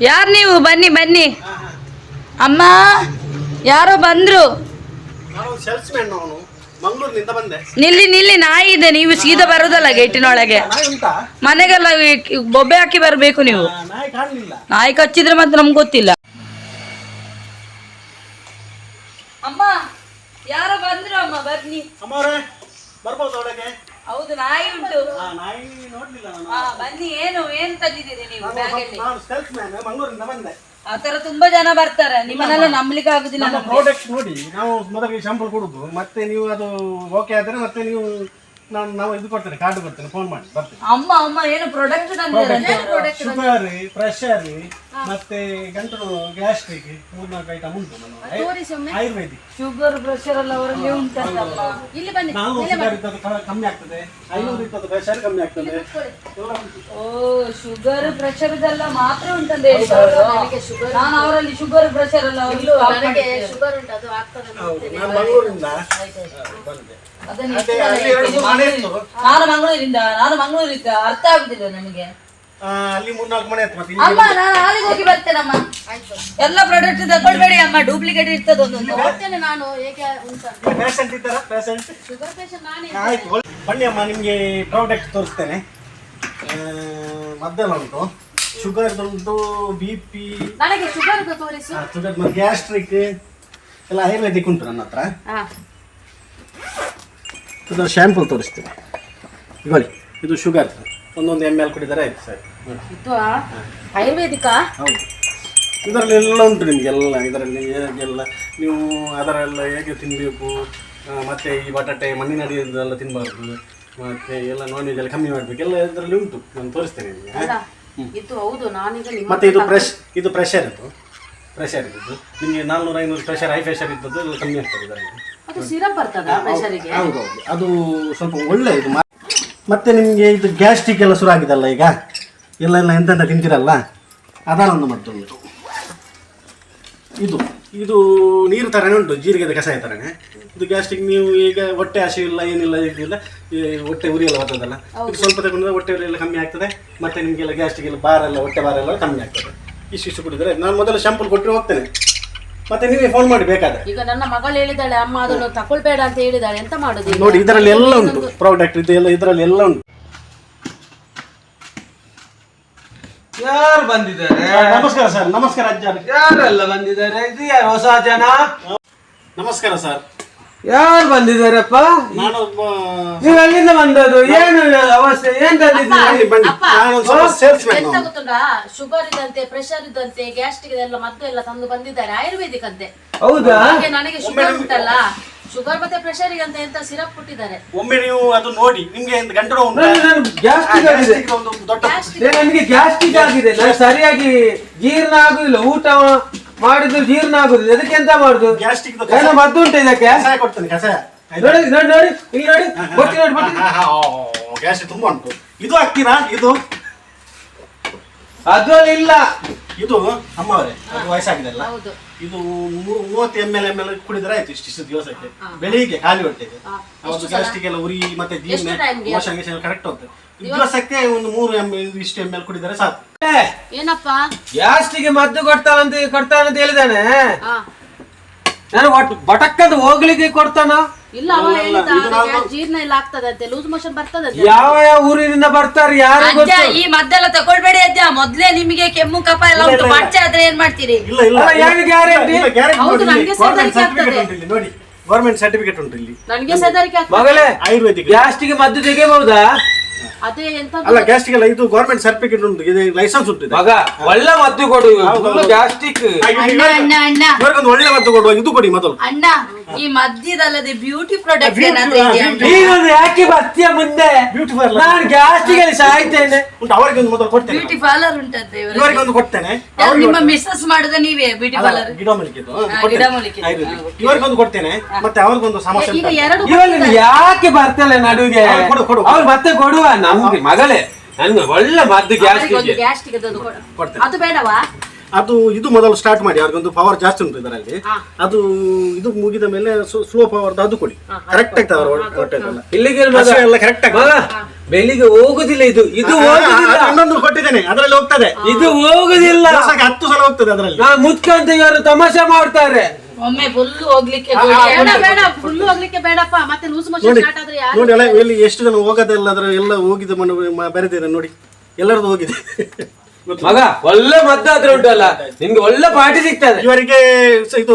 ಯಾರು ನೀವು? ಬನ್ನಿ ಬನ್ನಿ. ಅಮ್ಮ ಯಾರೋ ಬಂದ್ರು. ನಿಲ್ಲಿ ನಿಲ್ಲಿ ನಾಯಿ ಇದೆ. ನೀವು ಸೀದಾ ಬರೋದಲ್ಲ ಗೇಟಿನೊಳಗೆ. ಮನೆಗೆಲ್ಲ ಬೊಬ್ಬೆ ಹಾಕಿ ಬರಬೇಕು ನೀವು. ನಾಯಿ ಕಚ್ಚಿದ್ರೆ ಮತ್ತೆ ನಮ್ಗೆ ಗೊತ್ತಿಲ್ಲ. ಅಮ್ಮ ಯಾರೋ ಬಂದ್ರು ಅಮ್ಮ ಬನ್ನಿ ಹೌದು ನಾಯಿ ಉಂಟು ಆ, ನಾಯಿ ನೋಡ್ಲಿಲ್ಲ ನಾನು ಹಾ ಬನ್ನಿ ಏನು ಏನ್ ತಂದಿದ್ದೀರಿ ನೀವು ನಾನು ಬ್ಯಾಗಲ್ಲಿ ನಾನು ಸೇಲ್ಸ್ ಮ್ಯಾನ್ ಮಂಗಳೂರಿನಿಂದ ಬಂದೆ ಆತರ ತುಂಬಾ ಜನ ಬರ್ತಾರೆ ನಿಮ್ಮನ್ನೆಲ್ಲ ನಂಬಲಿಕ್ಕೆ ಆಗುದಿಲ್ಲ ನಮ್ಮ ಪ್ರಾಡಕ್ಟ್ ನೋಡಿ ನಾವು ಮೊದಲಿಗೆ ಶಾಂಪಲ್ ಕೊಡುದು ಮತ್ತೆ ನೀವು ಅದು ಓಕೆ ಆದ್ರೆ ಮತ್ತೆ ನೀವು ನಾನು ನಾವು ಇದು ಕೊಡ್ತೇನೆ ಕಾರ್ಡ್ ಕೊಡ್ತೇನೆ ಫೋನ್ ಮಾಡಿ ಬರ್ತೇನೆ. ಅಮ್ಮ ಅಮ್ಮ ಏನು ಪ್ರಾಡಕ್ಟ್ ತಂದಿದ್ದಾರೆ? ಶುಗರ್ ಪ್ರೆಷರ್ ಮತ್ತೆ ಗಂಟಲು ಗ್ಯಾಸ್ಟ್ರಿಕ್ ಮೂರ್ನಾಲ್ಕು ಐಟಮ್ ಉಂಟು ನಮ್ಮ ಆಯುರ್ವೇದಿಕ್ ಶುಗರ್ ಪ್ರೆಷರ್ ಎಲ್ಲ ಅವರಲ್ಲಿ ಉಂಟಲ್ಲ ಇಲ್ಲಿ ಬನ್ನಿ ನಾವು ಶುಗರ್ ಇದ್ದದ್ದು ಕಮ್ಮಿ ಆಗ್ತದೆ. ಐನೂರು ಇದ್ದದ್ದು ಪ್ರೆಷರ್ ಕಮ್ಮಿ ಆಗ್ತದೆ. ಓ ಶುಗರ್ ಪ್ರೆಷರ್ ಇದೆಲ್ಲ ಮಾತ್ರ ಉಂಟಂತೆ ಹೇಳ್ತಾರೆ ನಾನು ಅವರಲ್ಲಿ ಶುಗರ್ ಪ್ರೆಷರ್ ಎಲ್ಲ ಅವರು ನನಗೆ ಶುಗರ್ ಉಂಟು ಅದು ಆಗ್ತದೆ ನಾನು ಮಂಗಳೂರಿಂದ ಬಂದೆ. ಅದನ್ನ ಅದೇ ಅಲ್ಲಿ ಎರಡು ಮನೆ ಇತ್ತು. ನಾನು ಮಂಗಳೂರಿಂದ ನಾನು ಮಂಗಳೂರಿಂದ ಅರ್ಥ ಆಗುದಿಲ್ಲ ನನಗೆ ಆ, ಅಲ್ಲಿ ಮೂರ್ನಾಲ್ಕು ಮನೆ ಇತ್ತು ಮತ್ತೆ ಅಮ್ಮ ನಾನು ಹಾಲಿಗೆ ಹೋಗಿ ಬರ್ತೇನಮ್ಮ ಎಲ್ಲ ಪ್ರಾಡಕ್ಟ್ ತಗೊಳ್ಬೇಡಿ ಅಮ್ಮ ಡೂಪ್ಲಿಕೇಟ್ ಇರ್ತದೆ ಒಂದೊಂದು. ಬರ್ತೇನೆ ನಾನು ಹೇಗೆ ಉಂಟು ಪೇಷಂಟ್ ಇದ್ದಾರಾ? ಪೇಷಂಟ್ ಶುಗರ್ ಪೇಷಂಟ್ ನಾನೇ ಆಯ್ತು ಬನ್ನಿ ಅಮ್ಮ ನಿಮಗೆ ಪ್ರಾಡಕ್ಟ್ ತೋರಿಸ್ತೇನೆ. ಮದ್ದೆಲ್ಲ ಉಂಟು. ಶುಗರ್ ಉಂಟು ಬಿ ಪಿ ನನಗೆ ಶುಗರ್ ತೋರಿಸು. ಶುಗರ್ ಮತ್ತು ಗ್ಯಾಸ್ಟ್ರಿಕ್ ಎಲ್ಲ ಆಯುರ್ವೇದಿಕ್ ಉಂಟು ನನ್ನ ಹತ್ರ. ಹಾ ಇದರ ಶ್ಯಾಂಪಲ್ ತೋರಿಸ್ತೀನಿ. ಇಗೊಳ್ಳಿ ಇದು ಶುಗರ್ ಒಂದೊಂದು ಎಂ ಎಲ್ ಕುಡಿದರೆ ಆಯ್ತು ಸರ್. ಇದು ಆಯುರ್ವೇದಿಕ? ಹೌದು. ಇದರಲ್ಲಿ ಎಲ್ಲ ಉಂಟು ನಿಮಗೆಲ್ಲ ಇದರಲ್ಲಿ ಎಲ್ಲ ನೀವು ಅದರೆಲ್ಲ ಹೇಗೆ ತಿನ್ನಬೇಕು ಮತ್ತು ಈ ಬಟಾಟೆ ಮಣ್ಣಿನ ಅಡಿಯದೆಲ್ಲ ತಿನ್ನಬಾರ್ದು ಮತ್ತು ಎಲ್ಲ ನಾನ್ ವೆಜ್ ಎಲ್ಲ ಕಮ್ಮಿ ಮಾಡಬೇಕು. ಎಲ್ಲ ಇದರಲ್ಲಿ ಉಂಟು. ನಾನು ತೋರಿಸ್ತೇನೆ ನಿಮಗೆ ಇದು ಹೌದು ನಾನೀಗ ಮತ್ತು ಇದು ಪ್ರೆಶ್ ಇದು ಪ್ರೆಷರ್ ಇದು. ಪ್ರೆಷರ್ ಇದ್ದದ್ದು ನಿಮಗೆ ನಾಲ್ನೂರು ಐನೂರು ಪ್ರೆಷರ್ ಹೈ ಪ್ರೆಷರ್ ಇದ್ದದ್ದು ಎಲ್ಲ ಕಮ್ಮಿ ಆಗ್ತದೆ ಇದರಲ್ಲಿ. ಅದು ಸಿರಪ್ ಬರ್ತದ ಪ್ರೆಷರಿಗೆ ಹೌದು ಹೌದು. ಅದು ಸ್ವಲ್ಪ ಒಳ್ಳೆ ಇದು. ಮಾ- ಮತ್ತೆ ನಿಮಗೆ ಇದು ಗ್ಯಾಸ್ಟ್ರಿಕ್ ಎಲ್ಲ ಶುರು ಅಲ್ಲ ಈಗ? ಎಲ್ಲ ಎಲ್ಲ ಎಂತೆಂತ ತಿಂತಿರಲ್ಲ? ಅದರ ಒಂದು ಮದ್ದು ಉಂಟು ಇದು ಇದು ನೀರು ಥರನೇ ಉಂಟು ಜೀರಿಗೆದ ಕಷಾಯ ಥರನೇ ಇದು ಗ್ಯಾಸ್ಟ್ರಿಕ್ ನೀವು ಈಗ ಹೊಟ್ಟೆ ಹಸಿ ಇಲ್ಲ ಏನಿಲ್ಲ ಇದಿಲ್ಲ ಈ ಹೊಟ್ಟೆ ಉರಿ ಎಲ್ಲ ಬರ್ತದಲ್ಲ ಇದು ಸ್ವಲ್ಪ ತಗೊಂಡ್ರೆ ಹೊಟ್ಟೆ ಉರಿ ಎಲ್ಲ ಕಮ್ಮಿ ಆಗ್ತದೆ ಮತ್ತೆ ನಿಮಗೆಲ್ಲ ಗ್ಯಾಸ್ಟ್ರಿಕ್ ಎಲ್ಲ ಬಾರ ಎಲ್ಲ ಹೊಟ್ಟೆ ಬಾರ ಎಲ್ಲ ಕಮ್ಮಿ ಆಗ್ತದೆ. ಇಷ್ಟಿಷ್ಟು ಕುಡಿದ್ರೆ ನಾನು ಮೊದಲು ಶಾಂಪಲ್ ಕೊಟ್ಟರೆ ಹೋಗ್ತೇನೆ. ಮತ್ತೆ ನೀವೇ ಫೋನ್ ಮಾಡಿ ಬೇಕಾದ್ರೆ. ಈಗ ನನ್ನ ಮಗಳು ಹೇಳಿದಾಳೆ ಅಮ್ಮ ಅದನ್ನು ತಕೊಳ್ಬೇಡ ಅಂತ ಹೇಳಿದಾಳೆ ಎಂತ ಮಾಡುದು ಈಗ? ನೋಡಿ ಇದರಲ್ಲಿ ಎಲ್ಲ ಉಂಟು. ಪ್ರಾಡಕ್ಟ್ ಇದು ಎಲ್ಲ ಇದರಲ್ಲಿ ಎಲ್ಲ ಉಂಟು. ಯಾರು ಬಂದಿದ್ದಾರೆ? ನಮಸ್ಕಾರ ಸರ್. ನಮಸ್ಕಾರ ಅಜ್ಜ. ಯಾರೆಲ್ಲ ಬಂದಿದ್ದಾರೆ? ಇದು ಯಾರು? ಹೊಸ ಜನ? ನಮಸ್ಕಾರ ಸರ್. ಯಾರು ಬಂದಿದ್ದಾರಪ್ಪ? ನಾನು ನೀವು ಎಲ್ಲಿಂದ ಬಂದದ್ದು? ಏನು ಅವಸ್ಥೆ? ಏನ್ ತಂದಿದ್ದೀರಿ? ಎಂತ ಗೊತ್ತುಂಟಾ? ಶುಗರ್ ಇದ್ದಂತೆ ಪ್ರೆಷರ್ ಇದ್ದಂತೆ ಗ್ಯಾಸ್ಟ್ರಿಕ್ ಇದೆಲ್ಲ ಮದ್ದು ಎಲ್ಲ ತಂದು ಬಂದಿದ್ದಾರೆ ಆಯುರ್ವೇದಿಕ್ ಅಂತೆ ಹೌದಾ? ಹಾಗೆ ನನಗೆ ಶುಗರ್ ಉಂಟಲ್ಲ. ಶುಗರ್ ಮತ್ತೆ ಪ್ರೆಷರ್ ಅಂತ ಎಂತ ಸಿರಪ್ ಕೊಟ್ಟಿದ್ದಾರೆ. ಒಮ್ಮೆ ನೀವು ಅದು ನೋಡಿ ನಿಮ್ಗೆ ಗಂಟೆ ನೋವು ಉಂಟಾ? ನಾನು- ನಾನು ಗ್ಯಾಸ್ಟ್ರಿಕ್ ಆಗಿದೆ. ಒಂದು ದೊಡ್ಡ ಏ, ನನಗೆ ಗ್ಯಾಸ್ಟ್ರಿಕ್ ಆಗಿದೆ. ನಾನು ಸರಿಯಾಗಿ ಜೀರ್ಣ ಆಗುದಿಲ್ಲ. ಊಟ ಮಾಡಿದ್ರು ಜೀರ್ಣ ಆಗುದಿಲ್ಲ. ಅದಕ್ಕೆ ಎಂತ ಮಾಡುದು? ಗ್ಯಾಸ್ಟಿಕ್ ಏನೋ ಮದ್ದು ಉಂಟು ಇದಕ್ಕೆ? ಕಷಾಯ ಕೊಡ್ತೇನೆ ಕಷಾಯ ನೋಡಿ ನೋಡಿ ನೋಡಿ. ಇಲ್ಲಿ ನೋಡಿ. ಬೊಟ್ಟಿ ನೋಡಿ ಬೊಟ್ಟಿ ಗ್ಯಾಸ್ಟ್ರಿಕ್ ತುಂಬಾ ಉಂಟು. ಇದು ಹಾಕ್ತೀರಾ? ಇದು? ಅದ್ರಲ್ಲಿ ಇಲ್ಲ. ಇದು ಅಮ್ಮವರೇ. ಅದು ವಯಸ್ಸಾಗಿದೆಲ್ಲ ಹೌದು. ಇದು ಮೂ- ಮೂವತ್ತು ಎಂ ಎಲ್ ಎಂ ಎಲ್ ಕುಡಿದ್ರೆ ಆಯ್ತು ಇಷ್ಟಿಷ್ಟು ದಿವಸಕ್ಕೆ. ಬೆಳಿಗ್ಗೆ ಖಾಲಿ ಹೊಟ್ಟೆಗೆ. ಅವತ್ತು ಗ್ಯಾಸ್ಟಿಕ್ ಎಲ್ಲ ಉರಿ ಮತ್ತೆ ಜೀರ್ಣ time ಗೆ? ಮೋಷನ್ ಗಿಷನ್ ಕರೆಕ್ಟ್ ಹೋಗ್ತದೆ. ದಿವಸಕ್ಕೆ ಒಂದು ಮೂರು ಎಂ ಇಷ್ಟು ಎಂ ಎಲ್ ಕುಡಿದರೆ ಸಾಕು. ಏನಪ್ಪ? ಗ್ಯಾಸ್ಟ್ರಿಗೆ ಮದ್ದು ಕೊಡ್ತಾನಂತ ಕೊಡ್ತಾನಂತ ಹೇಳಿದಾನೆ? ಹಾ ನಾನು ಬಟಕ್ಕದ ಹೋಗ್ಲಿಕ್ಕೆ ಕೊಡ್ತಾನ? ಇಲ್ಲ ಅವ ಹೇಳಿದ ಹಾಗೆ ಜೀರ್ಣ ಇಲ್ಲ ಆಗ್ತದಂತೆ ಲೂಸ್ ಮೋಷನ್ ಬರ್ತದಂತೆ ಯಾವ ಯಾವ ಊರಿನಿಂದ ಬರ್ತಾರೆ ಯಾರು ಅಜ್ಜ ಈ ಮದ್ದೆಲ್ಲ ತಗೊಳ್ಬೇಡಿ ಅಜ್ಜ. ಮೊದ್ಲೇ ನಿಮಗೆ ಕೆಮ್ಮು ಕಫ ಎಲ್ಲ ಉಂಟು. ಮಚ್ಚ ಆದ್ರೆ ಏನ್ ಮಾಡ್ತೀರಿ? ಇಲ್ಲ ಇಲ್ಲ ಅಲ್ಲ, ಗ್ಯಾರಂಟಿ guarantee? ಹೌದು, ನನಗೆ ಆಗ್ತದೆ. ಉಂಟು ಇಲ್ಲಿ ನೋಡಿ. ಗೌರ್ಮೆಂಟ್ ಸರ್ಟಿಫಿಕೇಟ್ ಉಂಟು ಇಲ್ಲಿ. ನನಗೆ ಸದರಿಕೆ ಆಗ್ತದೆ. ಮಗಳೇ ಆಯುರ್ವೇದಿಕ್. ಗ್ಯಾಸ್ಟಿಗೆ ಮದ್ದು ತೆಗೆಬಹುದಾ ಅದೇ ಎಂತ ಅಲ್ಲ ಗ್ಯಾಸ್ಟಿಗೆಲ್ಲ ಇದು ಗೌರ್ಮೆಂಟ್ ಸರ್ಟಿಫಿಕೇಟ್ ಉಂಟು ಇದು ಲೈಸೆನ್ಸ್ ಉಂಟು. ಮಗ ಒಳ್ಳೆ ಮದ್ದು ಕೊಡು. ಗ್ಯಾಸ್ಟಿಕ್ ಅಣ್ಣ ಅಣ್ಣ ಅಣ್ಣ ಇವರಿಗೊಂದು ಒಳ್ಳೆ ಮದ್ದು ಕೊಡುವ ಇದು ಕೊಡಿ ಮೊದಲು ಅಣ್ಣ ಈ ಮದ್ಯದಲ್ಲದೆ ಬ್ಯೂಟಿ ಪ್ರಾಡಕ್ಟ್ ಏನಾದ್ರೂ. ನೀನೊಂದು ಯಾಕೆ ಬರ್ತೀಯ ಮುಂದೆ ಬ್ಯೂಟಿಫುಲ್ ನಾನು ಗ್ಯಾಸ್ಟಿಕ್ ಅಲ್ಲಿ ಸಾಯ್ತೇನೆ ಉಂಟು ಅವರಿಗೆ ಒಂದು ಮೊದಲು ಕೊಡ್ತೇನೆ ಬ್ಯೂಟಿ ಪಾರ್ಲರ್ ಉಂಟಂತೆ ಇವರಿಗೆ ಇವರಿಗೆ ಒಂದು ಕೊಡ್ತೇನೆ ನಿಮ್ಮ ಮಿಸ್ಸಸ್ ಮಾಡಿದ ನೀವೇ ಬ್ಯೂಟಿ ಪಾರ್ಲರ್. ಹಾ, ಕೊಡ್ತೇನೆ. ಗಿಡಮೂಲಿಕೆದು. ಆಯುರ್ವೇದಿಕ್. ಕೊಡ್ತೇನೆ ಮತ್ತೆ ಅವ್ರಿಗೊಂದು ಸಮಸ್ಯೆ ಈಗ ಎರಡು ಯಾಕೆ ಬರ್ತಲ್ಲ ನಡುಗೆ ಅವ್ರು ಕೊಡು, ಕೊಡು. ಅವ್ರು ಮತ್ತೆ ಕೊಡುವ ನಮ್ಗೆ ಮಗಳೇ ನನ್ಗೆ ಒಳ್ಳೆ ಮದ್ದು ಒಂದು ಗ್ಯಾಸ್ಟಿಕ್ ಗ್ಯಾಸ್ಟಿಕ್ ಅದು ಕೊಡು. ಕೊಡ್ತೇನೆ. ಅದು ಬೇಡವಾ? ಅದು ಇದು ಮೊದಲು ಸ್ಟಾರ್ಟ್ ಮಾಡಿ ಅವ್ರಿಗೊಂದು ಪವರ್ ಜಾಸ್ತಿ ಉಂಟು ಇದರಲ್ಲಿ. ಅದು ಇದು ಮುಗಿದ ಮೇಲೆ ಸ್ಲೋ ಪವರ್ ಅದು ಕೊಡಿ. ಕರೆಕ್ಟ್ ಆಗ್ತದೆ ಅವ್ರ ಹೊಟ್ಟೆದೆಲ್ಲ? ಇಲ್ಲಿಗೆ ಎಲ್ಲ ಕರೆಕ್ಟ್ ಆಗಿ ಬೆಳಿಗ್ಗೆ ಹೋಗುದಿಲ್ಲ ಇದು. ಇದು ಇನ್ನೊಂದು ಕೊಟ್ಟಿದ್ದೇನೆ ಅದರಲ್ಲಿ ಹೋಗ್ತದೆ. ಇದು ಹೋಗುದಿಲ್ಲ. ಹತ್ತು ಸಲ ಹೋಗ್ತದೆ ಅದರಲ್ಲಿ. ನಾ ಮುತ್ಕಂತ ಇವರು ತಮಾಷೆ ಮಾಡ್ತಾರೆ. ಒಮ್ಮೆ ಫುಲ್ಲು ಹೋಗ್ಲಿಕ್ಕೆ ಆ, ಬೇಡ. ಬೇಡ ಫುಲ್ ಹೋಗ್ಲಿಕ್ಕೆ ಬೇಡಪ್ಪ. ಮತ್ತೆ ಲೂಸ್ ಮೋಷನ್ ನೋಡಿ ಸ್ಟಾರ್ಟ್ ಆದ್ರೆ ಯಾರು ನೋಡಿ ಅಲ್ಲ ಇಲ್ಲಿ ಎಷ್ಟು ಜನ ಹೋಗೋದಲ್ಲ ಅದ್ರ ಎಲ್ಲ ಹೋಗಿದ ಮಣ್ಣು ಮ- ಬರೆದಿದೆ ನೋಡಿ. ಎಲ್ಲರದು ಹೋಗಿದೆ? ಮಗ ಒಳ್ಳೆ ಮದ್ದು ಆದ್ರೆ ಉಂಟಲ್ಲ ನಿಮ್ಗೆ ಒಳ್ಳೆ ಪಾರ್ಟಿ ಸಿಗ್ತದೆ. ಇವರಿಗೆ ಇದು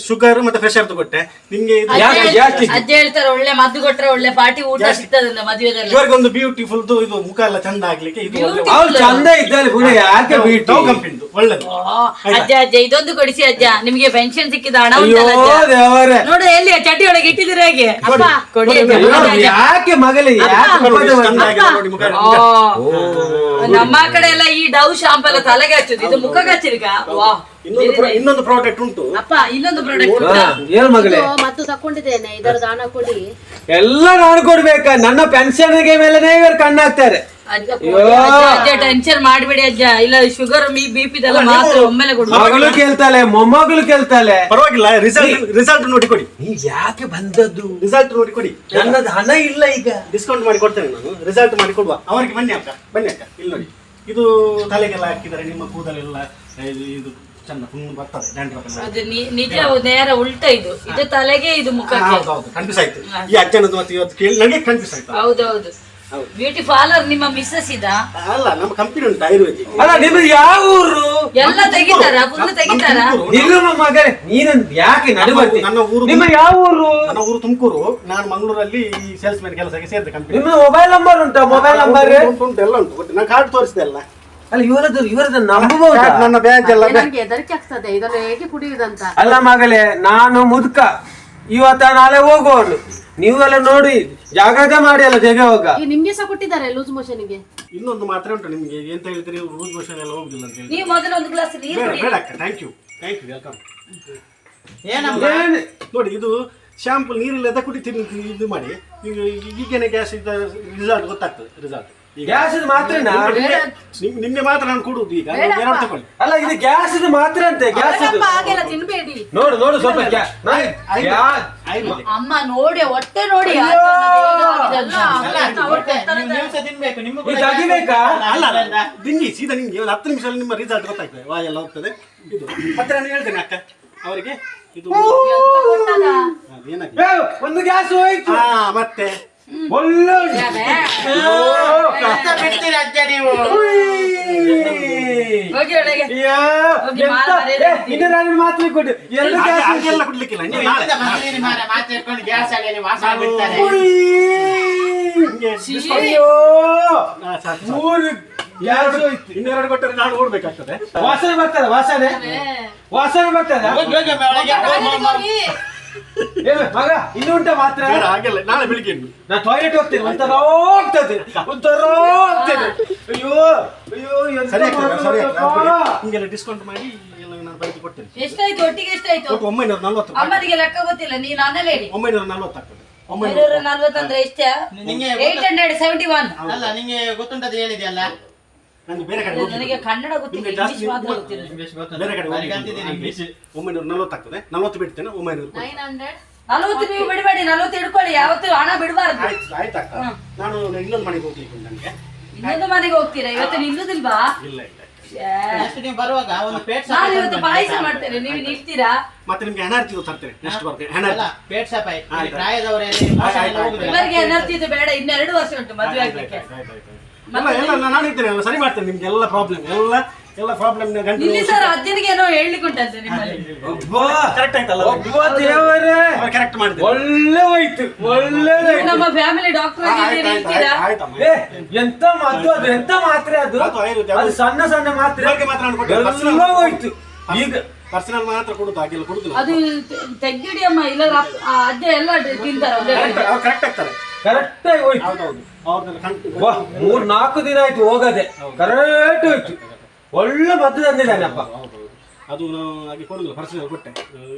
ಶುಗರ್ ಮತ್ತೆ ಪ್ರೆಷರ್ ಕೊಟ್ಟೆ. ನಿಮ್ಗೆ ಅಜ್ಜ ಯಾಕೆ- ಅಜ್ಜ ಹೇಳ್ತಾರೆ ಒಳ್ಳೆ ಮದ್ದು ಕೊಟ್ರೆ ಒಳ್ಳೆ ಪಾರ್ಟಿ ಊಟ ಸಿಗ್ತದೆ ಮದುವೆದಲ್ಲಿ. ಇವರಿಗೊಂದು ಬ್ಯೂಟಿಫುಲ್ ಇದು ಮುಖ ಎಲ್ಲ ಚಂದ ಆಗ್ಲಿಕ್ಕೆ ಇದು ಅವ್ರು ಚಂದ ಇದ್ದಾರೆ ಯಾಕೆ ಒಳ್ಳೆ ಅಜ್ಜ ಅಜ್ಜ ಇದೊಂದು ಕೊಡಿಸಿ ಅಜ್ಜ. ನಿಮ್ಗೆ ಪೆನ್ಷನ್ ಸಿಕ್ಕಿದ ಹಣ ನೋಡಿ ಎಲ್ಲಿ ಚಟಿ ಒಳಗೆ ಇಟ್ಟಿದ್ರೆ ಹೇಗೆ. ಯಾಕೆ ಮಗಲೇ ನಮ್ಮ ಕಡೆ ಎಲ್ಲ ಈ ಡವ್ ಶಾಂಪು ಎಲ್ಲ ತಲೆಗೆ ಹಚ್ಚುದು ಇದು ಮುಖಕ್ಕೆ ಹಚ್ಚಿರಿಕ ವಾ. ಇನ್ನೊಂದು pro- ಇನ್ನೊಂದು ಪ್ರಾಡಕ್ಟ್ ಉಂಟು. ಅಪ್ಪ ಇನ್ನೊಂದು ಪ್ರಾಡಕ್ಟ್ ಹಾ, ಏನ್ ಮಗಳೇ. ಇದು ಮದ್ದು ತಕೊಂಡಿದ್ದೇನೆ ಇದರದ್ದು ಹಣ ಕೊಡಿ. ಎಲ್ಲ ನಾನು ಕೊಡ್ಬೇಕ. ನನ್ನ ಪೆನ್ಷನ್ ಮೇಲೆನೇ ಇವರು ಕಣ್ಣಾಕ್ತಾರೆ ಅಯ್ಯೋ. ಅಜ್ಜ ಟೆನ್ಷನ್ ಮಾಡ್ಬೇಡಿ ಅಜ್ಜ. ಇಲ್ಲ ಶುಗರ್ ಮೀ ಬಿ ಪಿ ಇದೆಲ್ಲ ಮಾತ್ರ ಒಮ್ಮೆಲೆ ಕೊಡು. ಮಗಳು ಕೇಳ್ತಾಳೆ ಮೊಮ್ಮಗಳು ಕೇಳ್ತಾಳೆ. ಪರವಾಗಿಲ್ಲ ರಿಸಲ್ಟ್ ರಿಸಲ್ಟ್ ನೋಡಿ ಕೊಡಿ. ನೀ ಯಾಕೆ ಬಂದದ್ದು? ರಿಸಲ್ಟ್ ನೋಡಿ ಕೊಡಿ. ನನ್ನದು ಹಣ ಇಲ್ಲ ಈಗ. ಡಿಸ್ಕೌಂಟ್ ಮಾಡಿ ಕೊಡ್ತೇನೆ ನಾನು. ರಿಸಲ್ಟ್ ಮಾಡಿ ಕೊಡುವ. ಅವರಿಗೆ ಬನ್ನಿ ಅಕ್ಕ ಬನ್ನಿ ಅಕ್ಕ. ಇಲ್ಲಿ ನೋಡಿ. ಇದು ತಲೆಗೆಲ್ಲ ಹಾಕಿದರೆ ನಿಮ್ಮ ಕೂದಲೆಲ್ಲ ಇದು ಇದು ಚಂದ ಫುಲ್ ಬರ್ತದೆ ಡ್ಯಾಂಡ್ರಫ್ ಅದು ನಿ- ನಿಜ ನೇರ ಉಲ್ಟ ಇದು. ಇದು ತಲೆಗೆ ಇದು ಮುಖಕ್ಕೆ. ಹೌದು ಹೌದು ಕನ್ಫ್ಯೂಸ್ ಆಯ್ತು. ಈ ಅಜ್ಜನದ್ದು ಮತ್ತೆ ಇವತ್ತು ಕೇಳಿ ನನಗೆ ಕನ್ಫ್ಯೂಸ್ ಆಯ್ತು. ಹೌದೌದು ಬ್ಯೂಟಿ ಪಾರ್ಲರ್ ನಿಮ್ಮ ಮಿಸ್ಸಸ್ ಇದ? ಅಲ್ಲ ನಮ್ಮ ಕಂಪನಿ ಉಂಟು ಆಯುರ್ವೇದಿಕ್ ಅಲ್ಲ ನಿಮ್ದು ಯಾವ ಊರು? ಎಲ್ಲ ತೆಗಿತಾರ? ಫುಲ್ ತೆಗಿತಾರ? ನಿಲ್ಲುವ ಮಗನೇ ನೀನು ಯಾಕೆ ನಡುವರ್ತಿ ನನ್ನ ಊರು- ನಿಮ್ಮ ಯಾವ ಊರು? ನನ್ನ ಊರು ತುಮಕೂರು. ನಾನು ಮಂಗಳೂರಲ್ಲಿ ಈ ಸೇಲ್ಸ್ ಮ್ಯಾನ್ ಕೆಲಸಕ್ಕೆ ಸೇರಿದೆ ಕಂಪನಿ ನಿಮ್ಮ ಮೊಬೈಲ್ ನಂಬರ್ ಉಂಟಾ? ಮೊಬೈಲ್ ನಂಬರ್ ಉಂಟು ಎಲ್ಲ ಉಂಟು. ಗೊತ್ತು ನಾನು ಕಾರ್ಡ್ ತೋರಿಸಿದೆ ಅಲ್ಲ ಅಲ್ಲ ಇವರದ್ದು ಇವರದ್ದು ನಂಬಬಹುದು ನನ್ನ ಬ್ಯಾಂಕ್ ಎಲ್ಲ ನನಗೆ ಹೆದರಿಕೆ ಆಗ್ತದೆ. ಇದನ್ನು ಹೇಗೆ ಕುಡಿಯುವುದಂತ ಅಲ್ಲ ಮಗಳೇ ನಾನು ಮುದುಕ. ಇವತ್ತ ನಾಳೆ ಹೋಗುವನು ನೀವೆಲ್ಲ ನೋಡಿ ಜಾಗ್ರತೆ ಮಾಡಿ ಅಲ್ಲ ಜಗ ಹೋಗ ನಿಮ್ಗೆ ಸಹ ಕೊಟ್ಟಿದ್ದಾರೆ ಲೂಸ್ ಮೋಷನ್ಗೆ ಇನ್ನೊಂದು ಮಾತ್ರ ಉಂಟು ನಿಮಗೆ. ಎಂತ ಹೇಳ್ತೀರಿ ಲೂಸ್ ಮೋಷನ್ ಎಲ್ಲ ಹೋಗುದಿಲ್ಲ ಅಂತ ಹೇಳಿ ನೀವು ಮೊದಲು ಒಂದು ಗ್ಲಾಸ್ ನೀರು ಬೇಡ ಕುಡಿ ಬೇಡ ಅಕ್ಕ thank you thank you welcome ಏನ್- ನೋಡಿ ಇದು ಶಾಂಪು ನೀರಿಲ್ಲದ ಕುಡಿತೀನಿ ಇದು ಮಾಡಿ. ಈಗ ಈಗೇನೆ ಗ್ಯಾಸ್ ಇದ್ದ ರಿಸಲ್ಟ್ ಗೊತ್ತಾಗ್ತದೆ ರಿಸಲ್ಟ್ ಗ್ಯಾಸ್ ಇದು ನಿಮ್- ನಿಮ್ಗೆ ಮಾತ್ರ ನಾನು ಕೊಡುದು ಈಗ ನೀವು ಎರಡು ತಗೊಳ್ಳಿ. ಅಲ್ಲ ಇದು ಗ್ಯಾಸ್ ಮಾತ್ರ ಅಂತೆ ಗ್ಯಾಸ್ ಹಾಗೆಲ್ಲ ತಿನ್ಬೇಡಿ. ನೋಡು ನೋಡು ಸ್ವಲ್ಪ ಗ್ಯಾ- ಗ್ಯಾ- ಅಮ್ಮ ನೋಡಿ ಹೊಟ್ಟೆ ನೋಡಿ ಅಯ್ಯೋ! ಅಲ್ಲ, ಇದು ಅಗಿಬೇಕಾ ಅಲ್ಲ ಅಲ್ಲ ತಿನ್ನಿ ಸೀದಾ ನಿಮ್ಗೆ ಒಂದು ಹತ್ತು ನಿಮಿಷದಲ್ಲಿ ನಿಮ್ಮ ರಿಸಲ್ಟ್ ಗೊತ್ತಾಗ್ತದೆ ವಾಯ್ ಎಲ್ಲ ಹೋಗ್ತದೆ. ಇದು ಮತ್ತೆ ನಾನು ಹೇಳ್ತೇನೆ ಅಕ್ಕ ಅವರಿಗೆ. ಇದು ಅದು ಏನಾಗಿದೆ? ಏ, ಒಂದು ಗ್ಯಾಸ್ ಹೋಯ್ತು. ಹಾ ಮತ್ತೆ. ಒಳ್ಳೆ ಹೋಗಿ ಒಳಗೆ. ಹೋಗಿ ಮರ್ಯಾದೆ ಮಾತ್ರ ಎರಡು ಹಾಗೆ- ಗ್ಯಾಸ್ ಹಾಗೆಲ್ಲ ಕುಡ್ಲಿಕ್ಕಿಲ್ಲ. ನೀವು ನಾಳೆ. ನಿಮ್ಗೆ discount- ಅಯ್ಯೋ. ಹಾ, ಸಾಕು, ಸಾಕು. ಮೂರು ಗ್ಯಾಸ್ ಹೋಯ್ತು ಇನ್ನೆರಡು ಕೊಟ್ಟರೆ ನಾನು ಓಡ್ಬೇಕಾಗ್ತದೆ. ವಾಸನೆ ಬರ್ತದ ವಾಸನೆ. ವಾಸನೆ ಬರ್ತದ. ಮಗ ಇನ್ನು ಉಂಟ ಮಾತ್ರ? ಹಾಗೆಲ್ಲ ನಾಳೆ ಬೆಳಿಗ್ಗೆ. ನಾ ಟಾಯ್ಲೆಟ್ ಹೋಗ್ತೇನೆ ಒಂಥರ ಹೋಗ್ತದೆ ಒಂಥರ ಹೋಗ್ತೇನೆ ಅಯ್ಯೋ ಅಯ್ಯೋ ಮಾಡೋದಪ್ಪ? ಡಿಸ್ಕೌಂಟ್ ಮಾಡಿ ಎಲ್ಲ ನಾನು ಬರೆದು ಕೊಡ್ತೇನೆ. ಎಷ್ಟಾಯ್ತು ಒಟ್ಟಿಗೆ ಎಷ್ಟಾಯ್ತು? ಒಟ್ಟು ಒಂಬೈನೂರ ನಲ್ವತ್ತು ಅಮ್ಮನಿಗೆ ಲೆಕ್ಕ ಗೊತ್ತಿಲ್ಲ ನೀನು ಅನ್ನಲೇ ಹೇಳಿ. ಒಂಬೈನೂರ ನಲ್ವತ್ತು ಆಗ್ತದೆ. ಒಂಬೈನೂರ ನಲ್ವತ್ತಂದ್ರೆ ಎಷ್ಟ? ಏಟ್ ಹಂಡ್ರೆಡ್ ಸೆವೆಂಟಿ ಒನ್ ಅಲ್ಲ ನಿಂಗೆ ಗೊತ್ತುಂಟದ್ದು ಹೇಳಿದೆಯಲ್ಲ ನನಗೆ ಬೇರೆ ಕಡೆ ನನಗೆ ಕನ್ನಡ ಗೊತ್ತಿಲ್ಲ ನಿಮ್ಗೆ ಜಾಸ್ತಿ ಇಂಗ್ಲಿಷ್ ಮಾತ್ರ ಗೊತ್ತಿಲ್ಲ. ಗೊತ್ತಿಲ್ಲ. ಬೇರೆ ಕಡೆ ನನಗೆ ಹೋಗ್ಲಿಕ್ಕೆ ಅಂತಿದ್ದೀನಿ ಇಂಗ್ಲಿಷ್ ಒಂಬೈನೂರ ನಲ್ವತ್ತು ಆಗ್ತದೆ ನಲ್ವತ್ತು ಬಿಡ್ತೇನೆ ಒಂಬೈನೂರು ಕೊಡಿ. Nine hundred? ನಲ್ವತ್ತು ನೀವು ಬಿಡಬೇಡಿ ನಲ್ವತ್ತು ಇಡ್ಕೊಳ್ಳಿ ಯಾವತ್ತು ಹಣ ಬಿಡಬಾರ್ದು. ಆಯ್ತು ಆಯ್ತು ಅಕ್ಕ ನಾನು ಇನ್ನೊಂದು ಮನೆಗೆ ಹೋಗ್ಲಿಕ್ಕೆ ನನಗೆ. ಇನ್ನೊಂದು ಮನೆಗೆ ಹೋಗ್ತೀರಾ? ಇವತ್ತು ನಿಲ್ಲುದಿಲ್ವಾ? ಇಲ್ಲ ಇಲ್ಲ ಶ್ಯೇ. ನೆಕ್ಸ್ಟ್ ನೀವು ಬರುವಾಗ ಒಂದು ಪೇಟ್ ನಾನು ಇವತ್ತು ಪಾಯಸ ಮಾಡ್ತೇನೆ. ನೀವು ನಿಲ್ತೀರಾ? ಮತ್ತೆ ನಿಮ್ಗೆ ಎನರ್ಜಿ ತರ್ತೇನೆ ನೆಕ್ಸ್ಟ್ ಬರ್ತೇನೆ ಅಲ್ಲ ಎನರ್ಜಿ. ಪೇಟ್ ಸಪಾಯಿ ಆಯ್ತು. ಪ್ರಾಯದವರಲ್ಲಿ ಮೋಸ ಎಲ್ಲ ಹೋಗುದಿಲ್ಲ. ಇವರಿಗೆ ಎನರ್ಜಿ ಇದು ಬೇಡ. ಇನ್ನೆರಡು ವರ್ಷ ಉಂಟು ಮದುವೆ ಆಗ್ಲಿಕ್ಕೆ. ಎಲ್ಲ ಎಲ್ಲ ನಾನು ಇದ್ದೇನೆ ಎಲ್ಲ ಸರಿ ಮಾಡ್ತೇನೆ ನಿಮ್ಗೆ ಎಲ್ಲ ಪ್ರಾಬ್ಲಮ್ ಎಲ್ಲ ಎಲ್ಲ ಪ್ರಾಬ್ಲಮ್ ಇಲ್ಲಿ ಸರ್ ಅಜ್ಜನಿಗೆ ಏನೋ ಹೇಳಲಿಕ್ಕೆ ಉಂಟಂತೆ ನಿಮ್ಮಲ್ಲಿ ಕರೆಕ್ಟ್ ಆಯ್ತಲ್ಲ ಒಬ್ಬ ದೇವರೇ! ಕರೆಕ್ಟ್ ಮಾಡಿದೆ ಒಳ್ಳೆ ಹೋಯ್ತು ಒಳ್ಳೆದಾಯ್ತು ನಮ್ಮ ಫ್ಯಾಮಿಲಿ ಡಾಕ್ಟರ್ ಆಗಿದ್ದೀರಿ ಏ, ಎಂತ ಮಾತು ಅದು ಎಂತ ಮಾತ್ರೆ ಅದು? ಅದು ಸಣ್ಣ ಸಣ್ಣ ಮಾತ್ರೆ. ಮಾತ್ರ. ಎಲ್ಲ ಹೋಯ್ತು. ಈಗ ಪರ್ಸನಲ್ ಮಾತ್ರ ಕೊಡುದು ಹಾಗೆಲ್ಲ ಕೊಡುದಿಲ್ಲ. ಅದು ತೆಗ್ಗಿಡಿ ಅಮ್ಮ ಇಲ್ಲ ಅಜ್ಜ ಎಲ್ಲ ತಿಂತಾರ ಒಂದೇ ಕಡೆ. ಕರೆಕ್ಟ್ ಆಗ್ತಾರೆ. ಕರೆಕ್ಟ್ ಆಗಿ ಹೋಯ್ತು. ಹೌದೌದು. ಅವ್ರನ್ನೆಲ್ಲ ಕಣ್- ವಾ ಮೂರ್ ನಾಲ್ಕು ದಿನ ಆಯ್ತು ಹೋಗದೆ. ಕರೆಕ್ಟ್ ಹೋಯ್ತು. ಒಳ್ಳೆ ಮದ್ದು ತಂದಿದ್ದಾನಪ್ಪ ಹೌದೌದು. ಅದು ನಾವು ಹಾಗೆ ಕೊಡುದಿಲ್ಲ ಪರ್ಸನಲ್ ಕೊಟ್ಟೆ.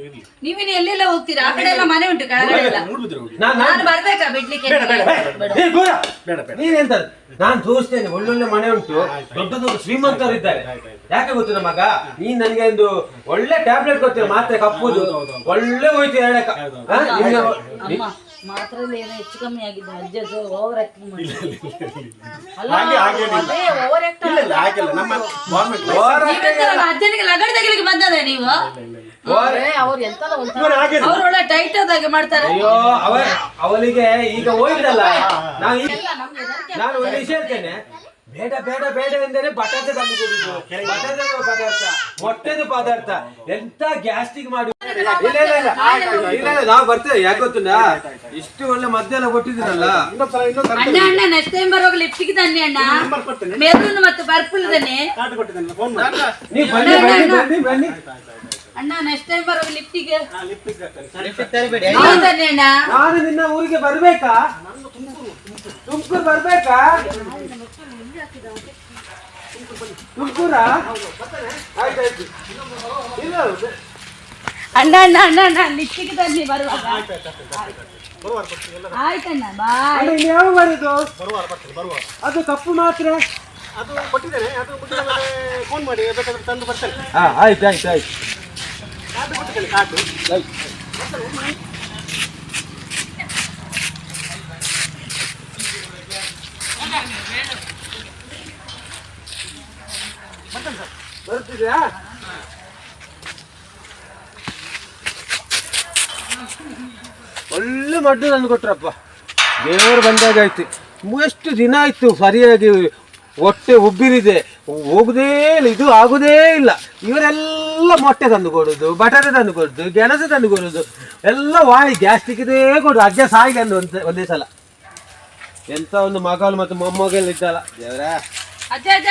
ಇರ್ಲಿ. ನೀವಿನ್ನು ಎಲ್ಲೆಲ್ಲ ಹೋಗ್ತೀರಾ? ಆ ಕಡೆ ಎಲ್ಲ ಮನೆ ಉಂಟು ಕೆಳಗಡೆ ಎಲ್ಲ ಮೂಡುಬಿದ್ರೆ ಹೋಗಿ. ನಾನ್ ನಾನು ಬರ್ಬೇಕಾ ಬಿಡ್ಲಿಕ್ಕೆ? ಏ, ಗೋರ, ಬೇಡ ಬೇಡ. ನೀನೆಂತ ನಾನು ತೋರಿಸ್ತೇನೆ ಒಳ್ಳೊಳ್ಳೆ ಮನೆ ಉಂಟು. ದೊಡ್ಡ ದೊಡ್ಡ ಶ್ರೀಮಂತರು ಇದ್ದಾರೆ. ಯಾಕೆ ಗೊತ್ತಿಲ್ಲ ಮಗ? ನೀನ್ ನನಗೆ ಒಂದು ಒಳ್ಳೆ ಟ್ಯಾಬ್ಲೆಟ್ ಕೊಡ್ತೀರ ಮಾತ್ರೆ ಕಪ್ಪುದು. ಒಳ್ಳೆ ಹೋಯ್ತು ಎರಡಕ್ಕ. ಹಾ, ನಿಮ್ಗೆ- ಅಮ್ಮ. ಮಾತ್ರದಲ್ಲಿ ಏನೋ ಹೆಚ್ಚು ಕಮ್ಮಿ ಆಗಿದೆ ಅಜ್ಜ ಓವರ್ ಆಕ್ಟಿಂಗ್ ಮಾಡಿ ಹಾಗೆ ಹಾಗೆ ಅದೇ ಓವರ್ ಇಲ್ಲ ಇಲ್ಲ ಹಾಗೆಲ್ಲ ನಮ್ಮ ಗೌರ್ಮೆಂಟ್ ನೀವೆಂತಲ್ಲ ಅಜ್ಜನಿಗೆ ಲಗಡೆ ತೆಗಿಲಿಕ್ಕೆ ಬಂದದ ನೀವು? ಅವ್ರು ಎಂತಲ್ಲ ಒಂದ್ ಇವರು ಹಾಗೆ ಅವ್ರು ಒಳ್ಳೆ ಟೈಟ್ ಆದಾಗೆ ಮಾಡ್ತಾರೆ. ಅಯ್ಯೋ ಅವ ಅವನಿಗೆ ಈಗ ಹೋಗಿದ್ದಲ್ಲ ನಾನು ನಾನು ಒಂದು ವಿಷಯ ಹೇಳ್ತೇನೆ. ಬೇಡ ಬೇಡ ಬೇಡ ಎಂದರೆ ಬಟಾಟೆ ತಂದು ಕೊಡುದು ಬಟಾಟೆ ಪದಾರ್ಥ. ಮೊಟ್ಟೆದು ಪದಾರ್ಥ. ಎಂತ ಗ್ಯಾಸ್ಟಿಕ್ ಮಾಡಿ ಇಲ್ಲ ಇಲ್ಲ ಇಲ್ಲ ಇಲ್ಲ ಇಲ್ಲ. ನಾವು ಬರ್ತೇವೆ. ಯಾಕೆ ಗೊತ್ತಿಲ್ಲ ಇಷ್ಟು ಒಳ್ಳೆ ಮದ್ದೆಲ್ಲ ಕೊಟ್ಟಿದ್ದೀರಲ್ಲ. ಅಣ್ಣ ಅಣ್ಣ ನೆಕ್ಸ್ಟ್ ಟೈಮ್ ಬರುವಾಗ ಲಿಪ್ಟಿಗೆ ತನ್ನಿ ಅಣ್ಣ. ಮೆರೂನ್ ಮತ್ತು ಪರ್ಪಲ್ ತನ್ನಿ. ನೀವು ಬನ್ನಿ ಬನ್ನಿ ಬನ್ನಿ ಬನ್ನಿ. ಅಣ್ಣ ನೆಕ್ಸ್ಟ್ ಟೈಮ್ ಬರುವಾಗ ಲಿಫ್ಟಿಗೆ ನಾನು ನಿನ್ನ ಊರಿಗೆ ಬರ್ಬೇಕಾ? ತುಮಕೂರು ಬರ್ಬೇಕಾ? ಅಣ್ಣ ಅಣ್ಣ ಅಣ್ಣ ಅಣ್ಣ ಲಿಫ್ಟಿಗೆ ತನ್ನಿ ಬರುವಾಗ ಆಯ್ತಣ್ಣ ಬಾಯ್ ಇನ್ನು ಯಾವ ಬರೋದು ಬರುವಾರ ಅದು ತಪ್ಪು ಮಾತ್ರ. ಅದು ಕೊಟ್ಟಿದ್ದೇನೆ ಅದು ಮುಗಿದ ಮೇಲೆ ಫೋನ್ ಮಾಡಿ ಬೇಕಾದ್ರೆ ತಂದು ಬರ್ತೇನೆ. ಹಾ ಆಯ್ತು ಆಯ್ತು ಆಯ್ತು. ಕಾರ್ಡ್ ಕೊಟ್ಟಿದ್ದೇನೆ ಕಾರ್ಡು ಬರ್ತಿದ್ಯಾ? ಒಳ್ಳೆ ಮದ್ದು ತಂದು ಕೊಟ್ರಪ್ಪ. ದೇವರು ಬಂದಾಗಾಯ್ತು ಎಷ್ಟು ದಿನ ಆಯ್ತು ಸರಿಯಾಗಿ ಹೊಟ್ಟೆ ಉಬ್ಬಿರಿದೆ. ಹೋಗುದೇ ಇಲ್ಲ ಇದು ಆಗುದೇ ಇಲ್ಲ. ಇವರೆಲ್ಲ ಮೊಟ್ಟೆ ತಂದು ಕೊಡುದು ಬಟಾಟೆ ತಂದು ಕೊಡುದು ಗೆಣಸು ತಂದು ಕೊಡುದು. ಎಲ್ಲ ವಾಯಿ ಗ್ಯಾಸ್ಟಿಕ್ದೇ ಕೊಡು ಅಜ್ಜ ಸಾಯಿಗೆ ಅಂದು ಒಂದು ಒಂದೇ ಸಲ. ಎಂತ ಒಂದು ಮಗಳು ಮತ್ತು ಮೊಮ್ಮಗಲ್ ಇದ್ದಲ್ಲ ದೇವರ. ಅಜ್ಜ ಅಜ್ಜ.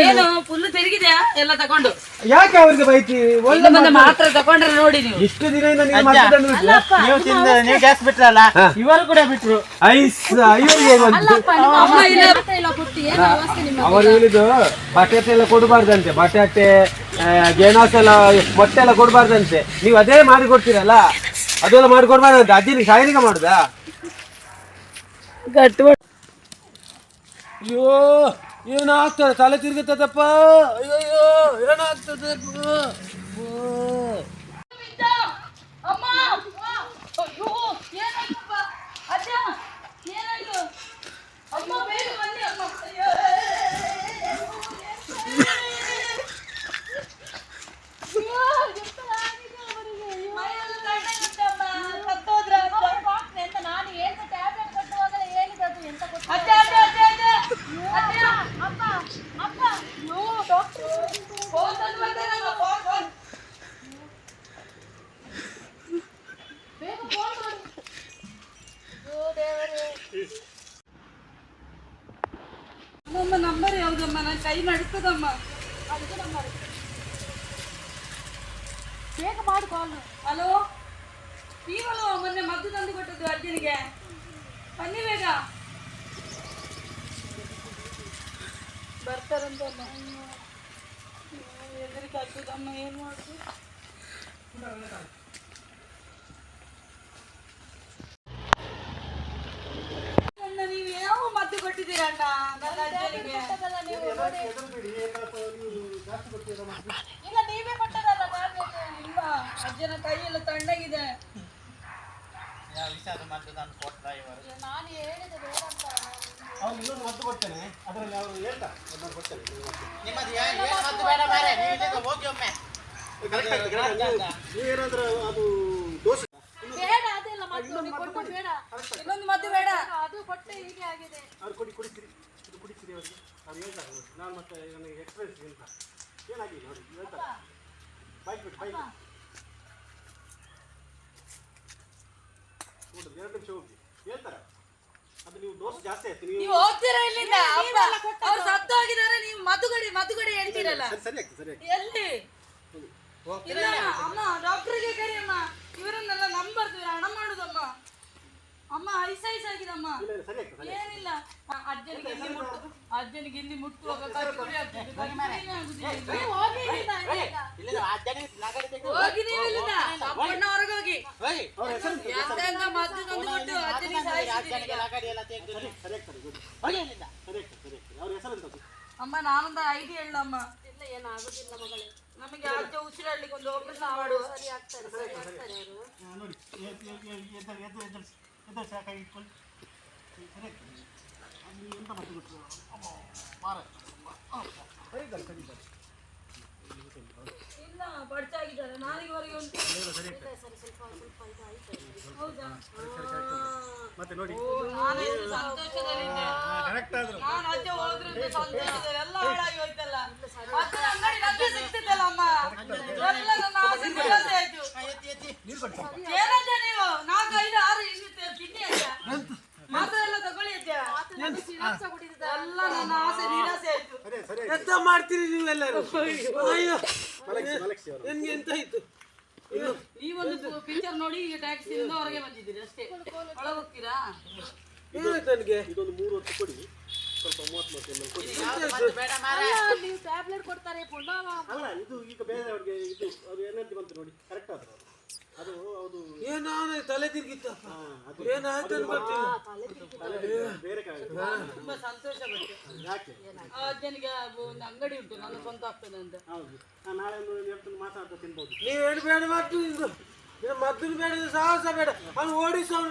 ಏನು ಫುಲ್ ತಿರುಗಿದ್ಯಾ? ಎಲ್ಲ ತಗೊಂಡು. ಯಾಕೆ ಅವ್ರಿಗೆ ಬೈತಿ? ಒಳ್ಳೆ ಮಾತ್ರ ತಗೊಂಡ್ರೆ ನೋಡಿ ನೀವು. ಇಷ್ಟು ದಿನದಿಂದ ನೀವು ತಂದು? ನೀವು ಗ್ಯಾಸ್ ಬಿಟ್ರಲ್ಲ ಇವರು ಕೂಡ ಬಿಟ್ರು. ಐಸ್ ಇವರಿಗೆ ಒಂದು ಅಮ್ಮ ಇಲ್ಲ. ಎಲ್ಲ ಕೊಟ್ಟು ಏನು ಅವಸ್ಥೆ ನಿಮ್ಮ ಅವರು ಹೇಳಿದ್ದು ಬಟಾಟೆ ಎಲ್ಲ ಕೊಡಬಾರ್ದಂತೆ. ಬಟಾಟೆ ಅಟ್ಟೆ ಗೆಣಸು ಎಲ್ಲ ಮೊಟ್ಟೆ ಎಲ್ಲ ಕೊಡಬಾರ್ದಂತೆ. ನೀವು ಅದೇ ಮಾಡಿ ಕೊಡ್ತೀರಲ್ಲ? ಅದೆಲ್ಲ ಮಾಡಿ ಕೊಡ್ಬಾರ್ದಂತೆ. ಅಜ್ಜಿನಿಗೆ ಸಾಯನಿಗೆ ಮಾಡುದಾ? ಗಟ್ಟು ಅಯ್ಯೋ. ಏನಾಗ್ತದೆ ತಲೆ ತಿರುಗುತ್ತದಪ್ಪ ಅಯ್ಯೋ ಏನಾಗ್ತದಪ್ಪ ಅಮ್ಮ ಅಯ್ಯೋ ಏನಾಯ್ತಪ್ಪ ಅಜ್ಜ ಏನಾಯ್ತು ಅಮ್ಮ ಬೇಗ ಬನ್ನಿ ಅಮ್ಮ ಅಯ್ಯೋ. ಅಯ್ಯೋ, ಎಂತದಾಗಿದೆ ಅವರಿಗೆ? ಮೈಯೆಲ್ಲ ತಣ್ಣಗುಂಟಮ್ಮ, ಸತ್ತೋದ್ರ ಅಜ್ಜ. ನಾನು ಏನು ಟ್ಯಾಬ್ಲೆಟ್ ಕೊಟ್ಟುವಾಗಲೇ ಹೇಳಿದದು ಎಂತ ಕೊಟ್ಟು ಅಜ್ಜ ಅಜ್ಜ ಅಜ್ಜ ಅಜ್ಜ ಅಜ್ಜ ಅಪ್ಪ ಅಪ್ಪ ನೋ ಡಾಕ್ಟರ್ ಫೋನ್ ತಂದು ಬರ್ತಾರಮ್ಮ ಫೋನ್ ಫೋನ್ ಬೇಗ ಫೋನ್ ಮಾಡಿ ಓ ದೇವರೇ ನಮ್ಮ ನಂಬರ್ ನಡ್ತದಮ್ಮ ಬೇಗ ಮಾಡು ಕಾಲ್ ಹಲೋ ನೀವಲ್ವ ಮೊನ್ನೆ ಮದ್ದು ತಂದು ಕೊಟ್ಟದ್ದು ಅಜ್ಜನಿಗೆ ಬನ್ನಿ ಬೇಗ. ಬರ್ತಾರಂತ ಎದುರಿಗೆ ಆಗ್ತದಮ್ಮ ಏನು ಮಾಡುದು ಅಣ್ಣ ನೀವು ಯಾವ ಮದ್ದು ಕೊಟ್ಟಿದ್ದೀರಾ ಅಣ್ಣ ನನ್ನ ಅಜ್ಜನಿಗೆ ಇಲ್ಲ ನೀವೇ ಕೊಟ್ಟದಲ್ಲ ಟ್ಯಾಬ್ಲೆಟ್ ಇಲ್ಲ ಅಜ್ಜನ ಕೈಯೆಲ್ಲ ತಣ್ಣಗಿದೆ ವಿಷಾದ ಮದ್ದು ತಂದು ಕೊಟ್ರ ಇವರು? ನಾನು ಹೇಳಿದೆ ಬೇಡ ಅಂತ ಅವ್ರು ಇನ್ನೊಂದು ಮದ್ದು ಕೊಡ್ತೇನೆ. ಅದರಲ್ಲಿ ಅವರು ಹೇಳ್ತಾರೆ ಅದನ್ನು ಕೊಡ್ತೇನೆ. ನಿಮ್ಮದು ಏನು ಮದ್ದು ಬೇಡ ಮಾರೆ ನೀವು ಇಲ್ಲಿಂದ ಹೋಗಿ ಒಮ್ಮೆ. ನೀವೇನಾದ್ರೂ ಅದು ದೋಸೆ ಬೇಡ ಅದೆಲ್ಲ ಮದ್ದು ನೀವು ಕೊಟ್ಟು ಬೇಡ. ಇನ್ನೊಂದು ಮದ್ದು ಬೇಡ. ಅದು ಕೊಟ್ಟೆ ಹೀಗೆ ಆಗಿದೆ. ಅವ್ರು ಕುಡಿ ಕುಡಿತೀರಿ ಇದು ಕುಡಿತೀರಿ ಅವ್ರಿಗೆ. ಅವ್ರು ಹೇಳ್ತಾರೆ ನೋಡಿ. ನಾನು ಮತ್ತೆ ನನಗೆ ಎಕ್ಸ್ಪೀರಿಯನ್ಸ್ ಅಂತ ಚೆನ್ನಾಗಿ ನೋಡಿ ಹೇಳ್ತಾರೆ ಬೈಕ್ ಬಿಟ್ಟು ಬೈಕ್ ನೋಡಿ ಎರಡು ನಿಮಿಷ ಹೋಗಿ. ಹೇಳ್ತಾರೆ. ಅದು ನೀವು ದೋಸೆ ಜಾಸ್ತಿ ಆಯ್ತು. ನೀವು ನೀವು ಹೋಗ್ತೀರಾ ಇಲ್ಲಿಂದ? ಅಪ್ಪ ಅವ್ರು ಸತ್ತು ಹೋಗಿದ್ದಾರೆ ನೀವು ಮದುಗಡಿ ಮದುಗಡಿ ಹೇಳ್ತೀರಲ್ಲ? ಸರಿ ಸರಿ ಆಗ್ತದೆ ಸರಿ ಆಗ್ತದೆ ಎಲ್ಲಿ? ಇಲ್ಲ ಅಮ್ಮ ಡಾಕ್ಟರ್ಗೆ ಕರಿ ಅಮ್ಮ ಇವರನ್ನೆಲ್ಲ ಮಾಡುದಮ್ಮ ಸರಿ ಆಗ್ತದೆ ಏನಿಲ್ಲ. ಅಜ್ಜನಿಗೆ ಇಲ್ಲಿ ಮುಟ್ಟು ಅಜ್ಜನಿಗೆ ಇಲ್ಲಿ ಮುಟ್ಟುವಾಗ ಆಗ್ತದೆ ನಗರ ಹೋಗಿ ಅಪ್ಪಣ್ಣ ಹೊರಗೆ ಮದ್ದು ತಂದು ಕೊಟ್ಟು ಅಜ್ಜನಿಗೆ ಅಮ್ಮ ನಾನೊಂದು ಐಡಿಯಾ ಹೇಳಮ್ಮ ಇಲ್ಲ ಏನಾಗುದಿಲ್ಲ ಮಗಳೇ. ನಮಗೆ ಅಜ್ಜ ಉಸಿರಾಡ್ಲಿಕ್ಕೆ ಒಂದು ಆಪರೇಷನ್ ಮಾಡುವ ಸರಿ ಆಗ್ತಾರೆ ಸರಿ ಆಗ್ತಾರೆ. ಅವರು ಆ, ನೋಡಿ ಎದ್ದು ಎದ್ದು ಎದ್ದು. ಎಂತ ಮತ್ತೆ ಗೊತ್ತು ಅಬ್ಬಾ, ಮಾರ. ಸರಿ ಇದ್ದಾರೆ ಸರಿ ಇಲ್ಲ ಬಡ್ಚಾಗಿದ್ದಾರೆ ನಾಲಿಗೆವರೆಗೆ ಉಂಟು. ಸರಿ ಆಗ್ತದೆ ಸರಿ ಸ್ವಲ್ಪ ಸ್ವಲ್ಪ ಇದು ಆಯ್ತು ಹೌದಾ ಮತ್ತೆ ನೋಡಿ. ನಾನು ಸಂತೋಷದಲ್ಲಿದ್ದೆ. ಕರೆಕ್ಟ್ ಆದ್ರು. ನಾನು ಅಜ್ಜ ಹೋದ್ರಿಂದ ಸಂತೋಷದಲ್ಲಿ ಎಲ್ಲ ಹಾಳಾಗಿ ಹೋಯ್ತಲ್ಲ. ಮತ್ತೆ ಅಂಗಡಿ ಸಿಗ್ತಿದ್ದಲ್ಲ ಅಮ್ಮ? ಎಲ್ಲ ನನ್ನ ಆಸೆ ಆಯ್ತು. ನೀರು ಕೊಡ್ತೀನಿ ಏನಜ್ಜ ನೀವು? ನಾಲ್ಕು ಐದು ಆರು ಹಿಂಗೆ ತಿನ್ನಿ ಅಜ್ಜ ಮಾತ್ರ ಎಲ್ಲ ತಗೊಳ್ಳಿ ಅಜ್ಜ ಎಲ್ಲ ನನ್ನ ಆಸೆ ನಿರಾಸೆ ಆಯ್ತು. ಎಂತ ಮಾಡ್ತೀರಿ ನೀವೆಲ್ಲರೂ. ಅಯ್ಯೋ. ನನ್ಗೆ ಎಂತ ಆಯ್ತು? ನೀವೊಂದು ಪಿಕ್ಚರ್ ನೋಡಿ ಈಗ ಟ್ಯಾಕ್ಸಿಯಿಂದ ಹೊರಗೆ ಬಂದಿದ್ದೀರಿ ಅಷ್ಟೇ. ಒಳಗೆ ಹೋಗ್ತೀರಾ ಏನಾಯ್ತು ನನಗೆ? ಇದೊಂದು ಮೂರು ಹೊತ್ತು ಕೊಡಿ. ಸ್ವಲ್ಪ ಮೂವತ್ತು ಮೂವತ್ತು ಕೊಡಿ. ಬೇಡ ನೀವು ಟ್ಯಾಬ್ಲೆಟ್ ಕೊಡ್ತಾರೆ ಪುನಃ ಅಲ್ಲ ಇದು ಈಗ ಬೇರೆ ಅವ್ರಿಗೆ ಇದು ಅದು ಎನರ್ಜಿ ಬಂತು ನೋಡಿ. ಕರೆಕ್ಟ್ ಆದ್ರು ಅವರು ಅದು ಅದು ಏನೋ ತಲೆ ತಿರ್ಗಿತ್ತಪ್ಪ. ಏನಾಯ್ತು ಅಂತ ಗೊತ್ತಿಲ್ಲ. ತುಂಬಾ ಸಂತೋಷ ಪಟ್ಟು ಯಾಕೆ? ಆ ಅಜ್ಜನಿಗೆ ಒಂದು ಅಂಗಡಿ ಉಂಟು ನನ್ನ ಸ್ವಂತ ಆಗ್ತದೆ ಅಂತ. ನಾಳೆ ಮಾತಾಡ್ತಾ ತಿನ್ಬೋದು. ನೀವೇನು ಬೇಡ ಮಾಡ್ತು ಮದ್ದು ಬೇಡ ಸಾಹಸ ಬೇಡ. ಅವ್ನು ಓಡಿಸೋನು.